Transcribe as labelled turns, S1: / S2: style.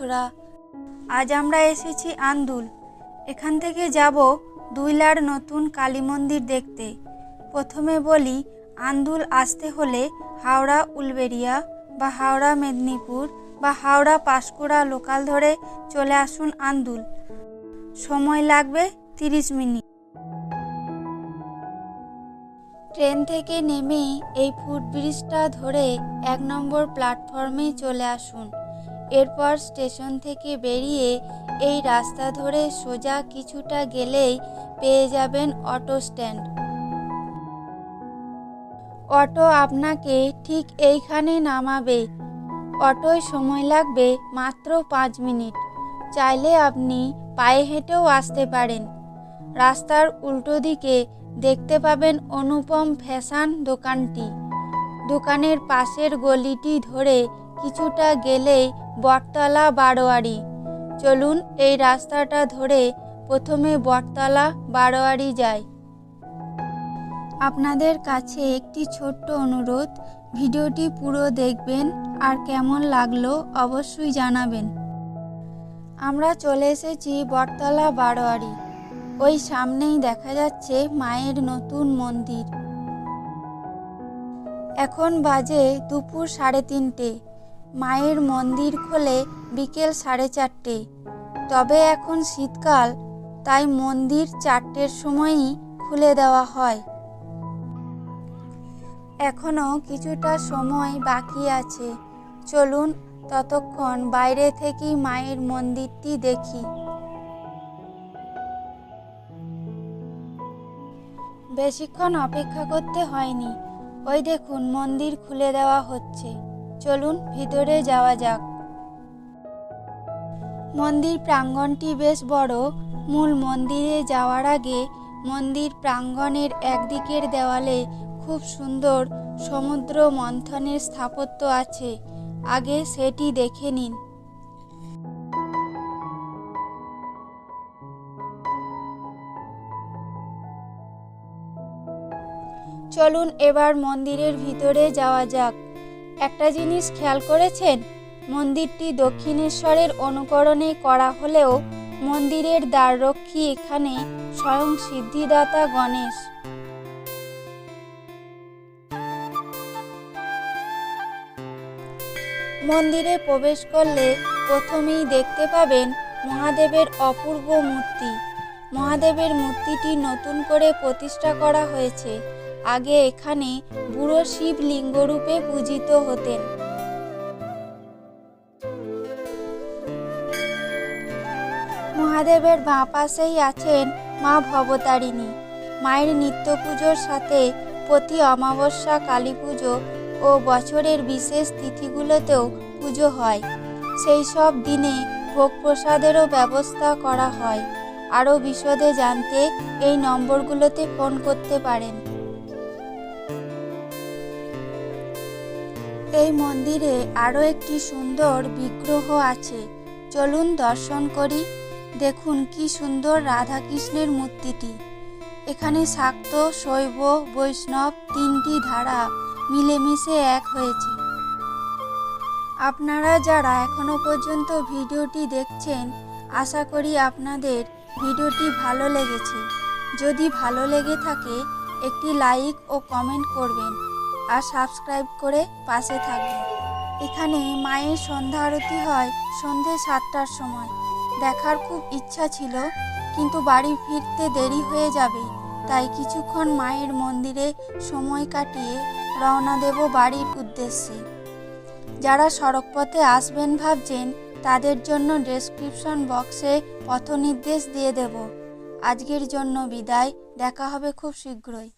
S1: বন্ধুরা, আজ আমরা এসেছি আন্দুল। এখান থেকে যাব দুইলার নতুন কালী মন্দির দেখতে। প্রথমে বলি, আন্দুল আসতে হলে হাওড়া উলবেরিয়া বা হাওড়া মেদিনীপুর বা হাওড়া পাঁশকুড়া লোকাল ধরে চলে আসুন আন্দুল। সময় লাগবে তিরিশ মিনিট। ট্রেন থেকে নেমে এই ফুটব্রিজটা ধরে এক নম্বর প্ল্যাটফর্মে চলে আসুন। এরপর স্টেশন থেকে বেরিয়ে এই রাস্তা ধরে সোজা কিছুটা গেলেই পেয়ে যাবেন অটো স্ট্যান্ড। অটো আপনাকে ঠিক এইখানে নামাবে। অটোয় সময় লাগবে মাত্র পাঁচ মিনিট। চাইলে আপনি পায়ে হেঁটেও আসতে পারেন। রাস্তার উল্টো দিকে দেখতে পাবেন অনুপম ফ্যাশন দোকানটি। দোকানের পাশের গলিটি ধরে কিছুটা গেলেই বটতলা বারোয়ারি। চলুন এই রাস্তাটা ধরে প্রথমে বটতলা বারোয়ারি যায় আপনাদের কাছে একটি ছোট্ট অনুরোধ, ভিডিওটি পুরো দেখবেন আর কেমন লাগল অবশ্যই জানাবেন। আমরা চলে এসেছি বটতলা বারোয়ারি। ওই সামনেই দেখা যাচ্ছে মায়ের নতুন মন্দির। এখন বাজে দুপুর সাড়ে তিনটে। মায়ের মন্দির খোলে বিকেল সাড়ে চারটে। তবে এখন শীতকাল, তাই মন্দির চারটের সময়ই খুলে দেওয়া হয়। এখনও কিছুটা সময় বাকি আছে। চলুন ততক্ষণ বাইরে থেকেই মায়ের মন্দিরটি দেখি। বেশিক্ষণ অপেক্ষা করতে হয়নি। ওই দেখুন মন্দির খুলে দেওয়া হচ্ছে। চলুন ভিতরে যাওয়া যাক। মন্দির প্রাঙ্গণটি বেশ বড়। মূল মন্দিরে যাওয়ার আগে মন্দির প্রাঙ্গণের একদিকের দেওয়ালে খুব সুন্দর সমুদ্র মন্থনের স্থাপত্য আছে। আগে সেটি দেখে নিন। চলুন এবার মন্দিরের ভিতরে যাওয়া যাক। একটা জিনিস খেয়াল করেছেন? মন্দিরটি দক্ষিণেশ্বরের অনুকরণে করা হলেও মন্দিরের দ্বাররক্ষী এখানে স্বয়ং সিদ্ধিদাতা গণেশ। মন্দিরে প্রবেশ করলে প্রথমেই দেখতে পাবেন মহাদেবের অপূর্ব মূর্তি। মহাদেবের মূর্তিটি নতুন করে প্রতিষ্ঠা করা হয়েছে। আগে এখানে বুড়ো শিব লিঙ্গরূপে পূজিত হতেন। মহাদেবের বাঁ পাশেই আছেন মা ভবতারিণী। মায়ের নিত্য পুজোর সাথে প্রতি অমাবস্যা কালী পুজো ও বছরের বিশেষ তিথিগুলোতেও পুজো হয়। সেই সব দিনে ভোগ প্রসাদেরও ব্যবস্থা করা হয়। আরও বিশদে জানতে এই নম্বরগুলোতে ফোন করতে পারেন। এই মন্দিরে আরও একটি সুন্দর বিগ্রহ আছে। চলুন দর্শন করি। দেখুন কি সুন্দর রাধাকৃষ্ণের মূর্তিটি। এখানে শাক্ত, শৈব, বৈষ্ণব তিনটি ধারা মিলেমিশে এক হয়েছে। আপনারা যারা এখনও পর্যন্ত ভিডিওটি দেখছেন, আশা করি আপনাদের ভিডিওটি ভালো লেগেছে। যদি ভালো লেগে থাকে, একটি লাইক ও কমেন্ট করবেন। আর সাবস্ক্রাইব করে পাশে থাকবেন এখানে মায়ের সন্ধ্যা আরতি হয় সন্ধে সাতটার সময়। দেখার খুব ইচ্ছা ছিল, কিন্তু বাড়ি ফিরতে দেরি হয়ে যাবে, তাই কিছুক্ষণ মায়ের মন্দিরে সময় কাটিয়ে রওনা দেব বাড়ির উদ্দেশ্যে। যারা সড়কপথে আসবেন ভাবছেন, তাদের জন্য ডেসক্রিপশন বক্সে পথনির্দেশ দিয়ে দেব। আজকের জন্য বিদায়, দেখা হবে খুব শীঘ্রই।